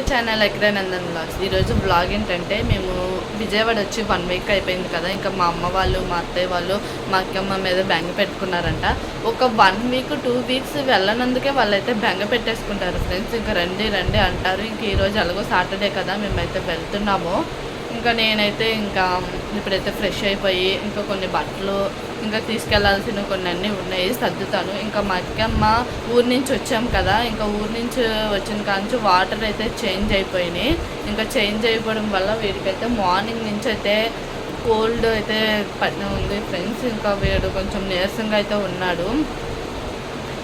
Channel ఎక్కడే blogs ఈరోజు blog ఏంటంటే మేము విజయవాడ వచ్చి వన్ వీక్ అయిపోయింది కదా. ఇంకా మా అమ్మ వాళ్ళు మా అత్తయ్య వాళ్ళు మా అక్కమ్మ మీద బెంగ పెట్టుకున్నారంట. ఒక వన్ వీక్ టూ వీక్స్ వెళ్ళనందుకే వాళ్ళైతే బెంగ పెట్టేసుకుంటారు ఫ్రెండ్స్ ఇంకా రండి రండి అంటారు. ఇంక ఈరోజు ఎలాగో సాటర్డే కదా మేమైతే వెళ్తున్నాము. ఇంకా నేనైతే ఇంకా ఇప్పుడైతే ఫ్రెష్ అయిపోయి ఇంకా కొన్ని బట్టలు ఇంకా తీసుకెళ్ళాల్సిన కొన్ని అన్నీ ఉన్నాయి సర్దుతాను. ఇంకా మా అక్కమ్మ ఊరి నుంచి వచ్చాం కదా ఇంకా ఊరి నుంచి వచ్చిన కాంచి వాటర్ అయితే చేంజ్ అయిపోయినాయి. ఇంకా చేంజ్ అయిపోవడం వల్ల వీడికైతే మార్నింగ్ నుంచి అయితే కోల్డ్ అయితే పట్టిన ఉంది. ఫ్రెండ్స్ ఇంకా వీడు కొంచెం నీరసంగా అయితే ఉన్నాడు.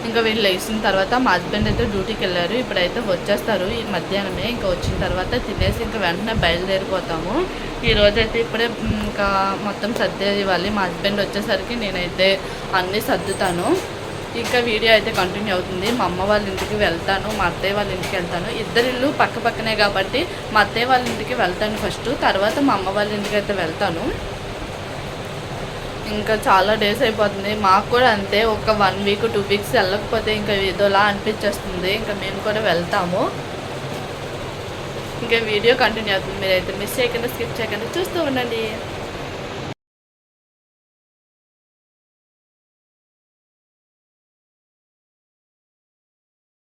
ఇంకా వీళ్ళు లేచిన తర్వాత మా హస్బెండ్ అయితే డ్యూటీకి వెళ్ళారు. ఇప్పుడైతే వచ్చేస్తారు ఈ మధ్యాహ్నమే. ఇంకా వచ్చిన తర్వాత తినేసి ఇంకా వెంటనే బయలుదేరిపోతాము. ఈరోజైతే ఇప్పుడే ఇంకా మొత్తం సర్దేది ఇవ్వాలి మా హస్బెండ్ వచ్చేసరికి నేనైతే అన్నీ సర్దుతాను. ఇంకా వీడియో అయితే కంటిన్యూ అవుతుంది. మా అమ్మ వాళ్ళ ఇంటికి వెళ్తాను మా అత్తయ్య వాళ్ళ ఇంటికి వెళ్తాను. ఇద్దరు ఇల్లు పక్క పక్కనే కాబట్టి మా అత్తయ్య వాళ్ళ ఇంటికి వెళ్తాను ఫస్ట్ తర్వాత మా అమ్మ వాళ్ళ ఇంటికి అయితే వెళ్తాను. ఇంకా చాలా డేస్ అయిపోతుంది. మాకు కూడా అంతే ఒక వన్ వీక్ టూ వీక్స్ వెళ్ళకపోతే ఇంకా ఏదోలా అనిపించేస్తుంది. ఇంకా మేము కూడా వెళ్తాము. ఇంకా వీడియో కంటిన్యూ అవుతుంది. మీరైతే మిస్ చేయకుండా స్కిప్ చేయకుండా చూస్తూ ఉండండి.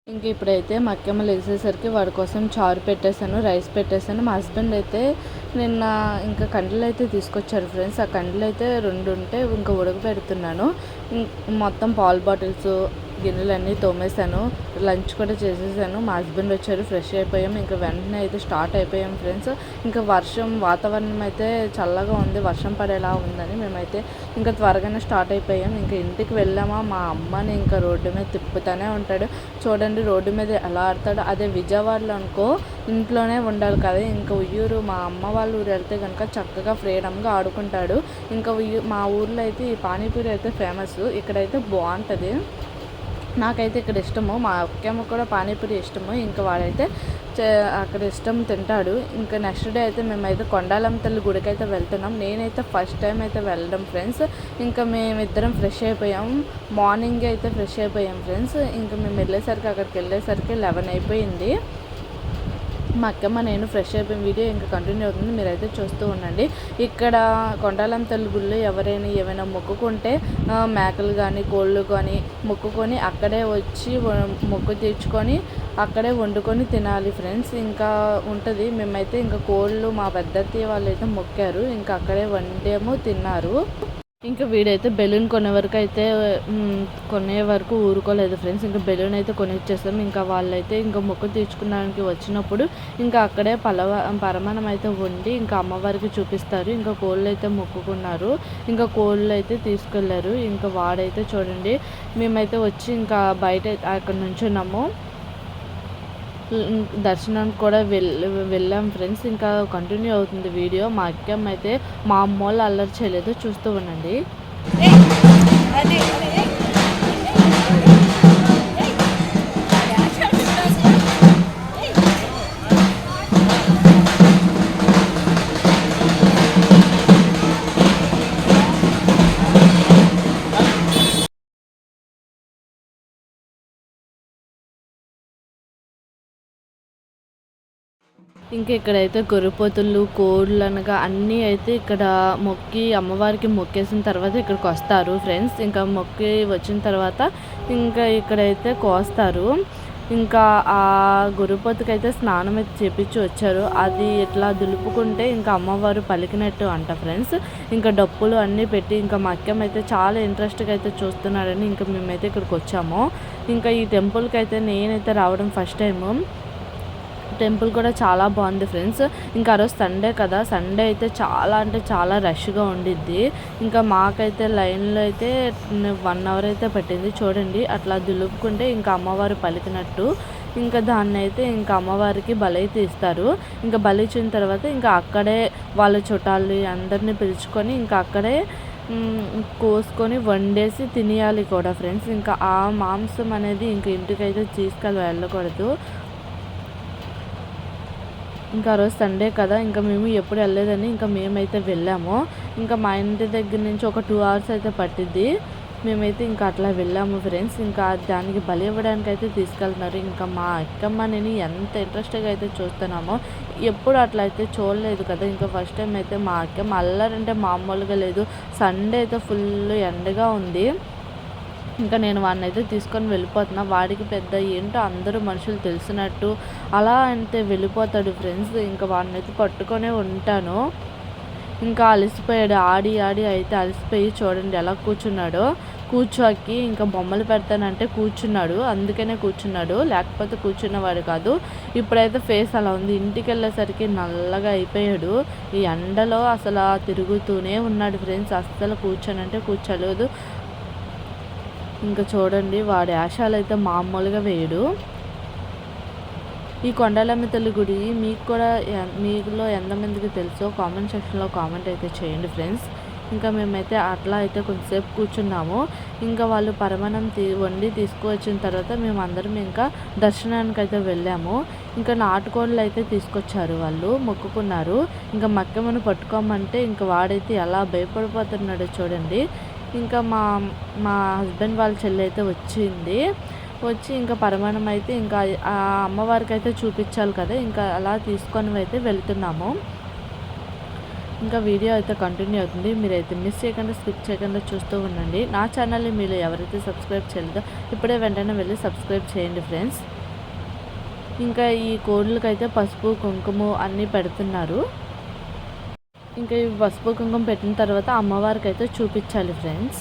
ఇంక ఇప్పుడైతే మక్కెమ్మలు వేసేసరికి వాడి కోసం చారు పెట్టేశాను రైస్ పెట్టేశాను. మా హస్బెండ్ అయితే నిన్న ఇంకా కండ్లు అయితే తీసుకొచ్చారు ఫ్రెండ్స్. ఆ కండ్లు అయితే రెండు ఉంటే ఇంకా ఉడకబెడుతున్నాను. మొత్తం పాల్ బాటిల్స్ గిన్నెలన్నీ తోమేశాను లంచ్ కూడా చేసేసాను. మా హస్బెండ్ వచ్చారు ఫ్రెష్ అయిపోయాం. ఇంకా వెంటనే అయితే స్టార్ట్ అయిపోయాం ఫ్రెండ్స్. ఇంకా వర్షం వాతావరణం అయితే చల్లగా ఉంది వర్షం పడేలా ఉందని మేమైతే ఇంకా త్వరగానే స్టార్ట్ అయిపోయాం. ఇంకా ఇంటికి వెళ్ళామా? మా అమ్మని ఇంకా రోడ్డు మీద తిప్పుతూనే ఉంటాడు. చూడండి రోడ్డు మీద ఎలా ఆడతాడు. అదే విజయవాడలో అనుకో ఇంట్లోనే ఉండాలి కదా. ఇంకా ఉయ్యూరు మా అమ్మ వాళ్ళ ఊరు వెళ్తే కనుక చక్కగా ఫ్రీడమ్గా ఆడుకుంటాడు. ఇంకా ఉయ్యూ మా ఊర్లో అయితే ఈ పానీపూరి అయితే ఫేమస్. ఇక్కడైతే బాగుంటుంది. నాకైతే ఇక్కడ ఇష్టము. మా అక్కమ్మ కూడా పానీపూరి ఇష్టము. ఇంకా వాడైతే చే- అక్కడ ఇష్టం తింటాడు. ఇంకా నెక్స్ట్ డే అయితే మేమైతే కొండాలం తల్లి గుడికి అయితే వెళ్తున్నాం. నేనైతే ఫస్ట్ టైం అయితే వెళ్ళడం ఫ్రెండ్స్ ఇంకా మేమిద్దరం ఫ్రెష్ అయిపోయాం. మార్నింగ్ అయితే ఫ్రెష్ అయిపోయాం ఫ్రెండ్స్ ఇంకా మేము వెళ్ళేసరికి అక్కడికి వెళ్ళేసరికి లెవెన్ అయిపోయింది. మా అక్కమ్మ నేను ఫ్రెష్ అయిపోయిన వీడియో ఇంకా కంటిన్యూ అవుతుంది. మీరైతే చూస్తూ ఉండండి. ఇక్కడ కొండాలం తల్లి గుళ్ళు ఎవరైనా ఏమైనా మొక్కుకుంటే మేకలు కానీ కోళ్ళు కానీ మొక్కుకొని అక్కడే వచ్చి మొక్కు తీర్చుకొని అక్కడే వండుకొని తినాలి ఫ్రెండ్స్ ఇంకా ఉంటుంది. మేమైతే ఇంకా కోళ్ళు మా పెద్దత్తి వాళ్ళు అయితే మొక్కారు. ఇంకా అక్కడే వండేమో తిన్నారు. ఇంకా వీడైతే బెలూన్ కొనే వరకు అయితే కొనే వరకు ఊరుకోలేదు ఫ్రెండ్స్. ఇంకా బెలూన్ అయితే కొనిచ్చేస్తాం. ఇంకా వాళ్ళైతే ఇంకా మొక్కు తీర్చుకోవడానికి వచ్చినప్పుడు ఇంకా అక్కడే పలవ పరమాణం అయితే వండి ఇంకా అమ్మవారికి చూపిస్తారు. ఇంకా కోళ్ళు అయితే మొక్కుకున్నారు. ఇంకా కోళ్ళు అయితే తీసుకెళ్ళారు. ఇంకా వాడైతే చూడండి మేమైతే వచ్చి ఇంకా బయట అక్కడ నుంచున్నాము దర్శనానికి కూడా వెళ్ళ వెళ్ళాం ఫ్రెండ్స్. ఇంకా కంటిన్యూ అవుతుంది వీడియో. మా అక్కమ్మ అయితే మా అమ్మ వాళ్ళు అల్లరి చేయలేదు. చూస్తూ ఉండండి. ఇంకా ఇక్కడైతే గొర్రెపోతులు కోళ్ళు అనగా అన్నీ అయితే ఇక్కడ మొక్కి అమ్మవారికి మొక్కేసిన తర్వాత ఇక్కడికి వస్తారు ఫ్రెండ్స్. ఇంకా మొక్కి వచ్చిన తర్వాత ఇంకా ఇక్కడైతే కోస్తారు. ఇంకా ఆ గొర్రెపోతుకి అయితే స్నానం అయితే చేపించి వచ్చారు. అది ఇట్లా దులుపుకుంటే ఇంకా అమ్మవారు పలికినట్టు అంట ఫ్రెండ్స్. ఇంకా డప్పులు అన్నీ పెట్టి ఇంకా మా అయితే చాలా ఇంట్రెస్ట్గా అయితే చూస్తున్నాడని ఇంకా మేమైతే ఇక్కడికి వచ్చాము. ఇంకా ఈ టెంపుల్కి అయితే నేనైతే రావడం ఫస్ట్ టైము. టెంపుల్ కూడా చాలా బాగుంది ఫ్రెండ్స్. ఇంకా ఆ రోజు సండే కదా సండే అయితే చాలా అంటే చాలా రష్గా ఉండిద్ది. ఇంకా మాకైతే లైన్లో అయితే వన్ అవర్ అయితే పట్టింది. చూడండి అట్లా దులుపుకుంటే ఇంకా అమ్మవారు పలికినట్టు. ఇంకా దాన్ని అయితే ఇంకా అమ్మవారికి బలి అయితే ఇస్తారు. ఇంకా బలి ఇచ్చిన తర్వాత ఇంకా అక్కడే వాళ్ళ చుట్టాలు అందరినీ పిలుచుకొని ఇంకా అక్కడే కోసుకొని వండేసి తినేయాలి కూడా ఫ్రెండ్స్. ఇంకా ఆ మాంసం అనేది ఇంక ఇంటికైతే తీసుకెళ్ళి వెళ్ళకూడదు. ఇంకా ఆ రోజు సండే కదా ఇంకా మేము ఎప్పుడు వెళ్ళలేదని ఇంకా మేమైతే వెళ్ళాము. ఇంకా మా ఇంటి దగ్గర నుంచి ఒక టూ అవర్స్ అయితే పట్టిద్ది. మేమైతే ఇంకా అట్లా వెళ్ళాము ఫ్రెండ్స్ ఇంకా దానికి బలి ఇవ్వడానికి అయితే తీసుకెళ్తున్నారు. ఇంకా మా అక్కమ్మ నేను ఎంత ఇంట్రెస్ట్గా అయితే చూస్తున్నామో ఎప్పుడు అట్లా అయితే చూడలేదు కదా. ఇంకా ఫస్ట్ టైం అయితే మా అక్కమ్మ అల్లరంటే మామూలుగా లేదు. సండే అయితే ఫుల్ ఎండగా ఉంది. ఇంకా నేను వాడిని అయితే తీసుకొని వెళ్ళిపోతున్నా. వాడికి పెద్ద ఏంటో అందరూ మనుషులు తెలిసినట్టు అలా అంటే వెళ్ళిపోతాడు ఫ్రెండ్స్. ఇంకా వాడిని అయితే పట్టుకొనే ఉంటాను. ఇంకా అలసిపోయాడు. ఆడి ఆడి అయితే అలసిపోయి చూడండి ఎలా కూర్చున్నాడో. కూర్చోకి ఇంకా బొమ్మలు పెడతానంటే కూర్చున్నాడు. అందుకనే కూర్చున్నాడు. లేకపోతే కూర్చున్నవాడు కాదు. ఇప్పుడైతే ఫేస్ అలా ఉంది. ఇంటికి వెళ్ళేసరికి నల్లగా అయిపోయాడు. ఈ ఎండలో అసలు తిరుగుతూనే ఉన్నాడు ఫ్రెండ్స్. అస్సలు కూర్చోనంటే కూర్చోలేదు. ఇంకా చూడండి వాడి యాషాలు అయితే మామూలుగా వేయడు. ఈ కొండలమ్మ తల్లి గుడి మీకు కూడా మీలో ఎంతమందికి తెలుసో కామెంట్ సెక్షన్లో కామెంట్ అయితే చేయండి ఫ్రెండ్స్. ఇంకా మేమైతే అట్లా అయితే కొంతసేపు కూర్చున్నాము. ఇంకా వాళ్ళు పరమాణం తీ వండి తీసుకువచ్చిన తర్వాత మేము అందరం ఇంకా దర్శనానికి అయితే వెళ్ళాము. ఇంకా నాటుకోళ్ళు అయితే తీసుకొచ్చారు వాళ్ళు మొక్కుకున్నారు. ఇంకా మక్కెమను పట్టుకోమంటే ఇంకా వాడైతే ఎలా భయపడిపోతున్నాడో చూడండి. ఇంకా మా మా హస్బెండ్ వాళ్ళ చెల్లి అయితే వచ్చింది. వచ్చి ఇంకా పరమాణం అయితే ఇంకా ఆ అమ్మవారికి అయితే చూపించాలి కదా ఇంకా అలా తీసుకొని అయితే వెళ్తున్నాము. ఇంకా వీడియో అయితే కంటిన్యూ అవుతుంది. మీరైతే మిస్ చేయకుండా స్కిప్ చేయకుండా చూస్తూ ఉండండి. నా ఛానల్ని మీరు ఎవరైతే సబ్స్క్రైబ్ చేయలేదో ఇప్పుడే వెంటనే వెళ్ళి సబ్స్క్రైబ్ చేయండి ఫ్రెండ్స్. ఇంకా ఈ కోళ్ళకైతే పసుపు కుంకుమ అన్నీ పెడుతున్నారు. ఇంకా ఈ పసుపు కుంకుమ పెట్టిన తర్వాత అమ్మవారికి అయితే చూపించాలి ఫ్రెండ్స్.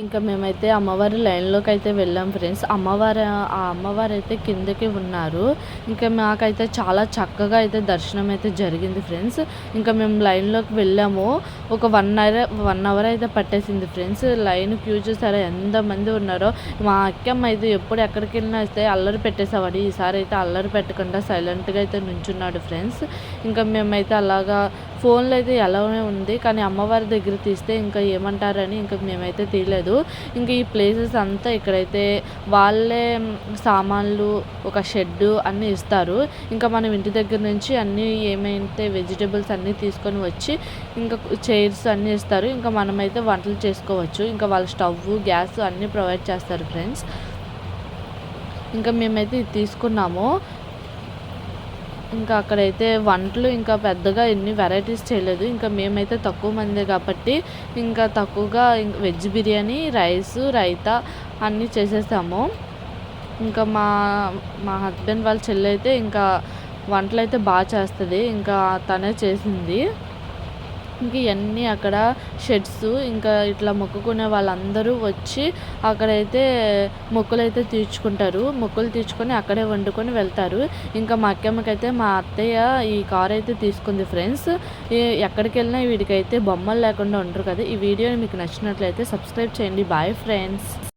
ఇంకా మేమైతే అమ్మవారి లైన్లోకి అయితే వెళ్ళాం ఫ్రెండ్స్. అమ్మవారు ఆ అమ్మవారు అయితే కిందకి ఉన్నారు. ఇంకా మాకైతే చాలా చక్కగా అయితే దర్శనం అయితే జరిగింది ఫ్రెండ్స్. ఇంకా మేము లైన్లోకి వెళ్ళాము. ఒక వన్ అవర్ వన్ అవర్ అయితే పట్టేసింది ఫ్రెండ్స్. లైన్ క్యూ చూసారా ఎంతమంది ఉన్నారో. మా అక్కమ్మ అయితే ఎప్పుడు ఎక్కడికి వెళ్ళినా అయితే అల్లరి పెట్టేసేవాడు. ఈసారి అయితే అల్లరి పెట్టకుండా సైలెంట్గా అయితే నుంచున్నాడు ఫ్రెండ్స్. ఇంకా మేమైతే అలాగా ఫోన్లో అయితే ఎలానే ఉంది కానీ అమ్మవారి దగ్గర తీస్తే ఇంకా ఏమంటారని ఇంకా మేమైతే తీయలేదు. ఇంకా ఈ ప్లేసెస్ అంతా ఇక్కడైతే వాళ్ళే సామాన్లు ఒక షెడ్డు అన్నీ ఇస్తారు. ఇంకా మనం ఇంటి దగ్గర నుంచి అన్నీ ఏమైతే వెజిటేబుల్స్ అన్నీ తీసుకొని వచ్చి ఇంకా చైర్స్ అన్నీ ఇస్తారు. ఇంకా మనమైతే వంటలు చేసుకోవచ్చు. ఇంకా వాళ్ళ స్టవ్ గ్యాస్ అన్నీ ప్రొవైడ్ చేస్తారు ఫ్రెండ్స్ ఇంకా మేమైతే ఇది తీసుకున్నాము. ఇంకా అక్కడైతే వంటలు ఇంకా పెద్దగా ఎన్ని వెరైటీస్ చేయలేదు. ఇంకా మేమైతే తక్కువ మంది కాబట్టి ఇంకా తక్కువగా వెజ్ బిర్యానీ రైస్ రైతా అన్నీ చేసేసాము. ఇంకా మా మా హస్బెండ్ వాళ్ళ చెల్లి అయితే ఇంకా వంటలు అయితే బాగా చేస్తుంది. ఇంకా తనే చేసింది. ఇంక ఇవన్నీ అక్కడ షెడ్స్ ఇంకా ఇట్లా మొక్కుకునే వాళ్ళందరూ వచ్చి అక్కడైతే అయితే తీర్చుకుంటారు. మొక్కులు తీర్చుకొని అక్కడే వండుకొని వెళ్తారు. ఇంకా మా అక్కమ్మకైతే మా అత్తయ్య ఈ కార్ అయితే తీసుకుంది ఫ్రెండ్స్. ఎక్కడికి వెళ్ళినా వీడికైతే బొమ్మలు లేకుండా ఉండరు కదా. ఈ వీడియో మీకు నచ్చినట్లయితే సబ్స్క్రైబ్ చేయండి. Bye friends.